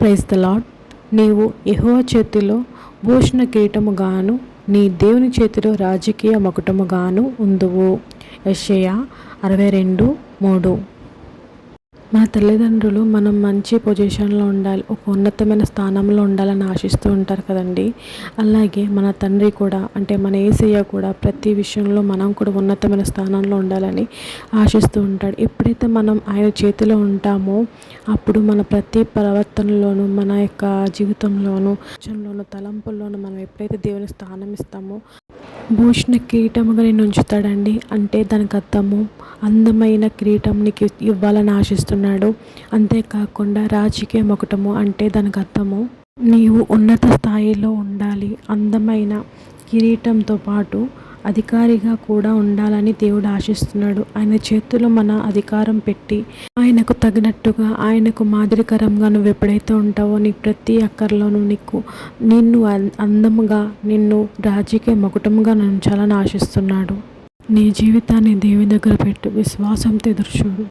Praise the lord నీవు యెహోవ చేతిలో భూషణ కిరీటముగాను నీ దేవుని చేతిలో రాజకీయ మకుటముగాను ఉందువు. యషయ అరవై రెండు మూడు. మన తల్లిదండ్రులు మనం మంచి పొజిషన్లో ఉండాలి ఒక ఉన్నతమైన స్థానంలో ఉండాలని ఆశిస్తూ ఉంటారు కదండి. అలాగే మన తండ్రి కూడా అంటే మన ఏసయ్య కూడా ప్రతి విషయంలో మనం కూడా ఉన్నతమైన స్థానంలో ఉండాలని ఆశిస్తూ ఉంటాడు. ఎప్పుడైతే మనం ఆయన చేతిలో ఉంటామో అప్పుడు మన ప్రతి ప్రవర్తనలోనూ మన యొక్క జీవితంలోనూ ఆలోచనలోనూ తలంపుల్లోనూ మనం ఎప్పుడైతే దేవుని స్థానం ఇస్తామో భూషణ కిరీటముగా నేను ఉంచుతాడండి. అంటే దానికి అర్థము అందమైన కిరీటంనికి ఇవ్వాలని ఆశిస్తున్నాడు. అంతేకాకుండా రాజకీయ మొకటము అంటే దానికి అర్థము నీవు ఉన్నత స్థాయిలో ఉండాలి. అందమైన కిరీటంతో పాటు అధికారిగా కూడా ఉండాలని దేవుడు ఆశిస్తున్నాడు. ఆయన చేతిలో మన అధికారం పెట్టి ఆయనకు తగినట్టుగా ఆయనకు మాదిరికరంగా నువ్వు ఎప్పుడైతే ఉంటావో నీ ప్రతి అక్కర్లోనూ నీకు నిన్ను అందముగా నిన్ను రాజకీయ మకుటముగా ఉంచాలని ఆశిస్తున్నాడు. నీ జీవితాన్ని దేవి దగ్గర పెట్టు. విశ్వాసంతో ఎదురుచూడు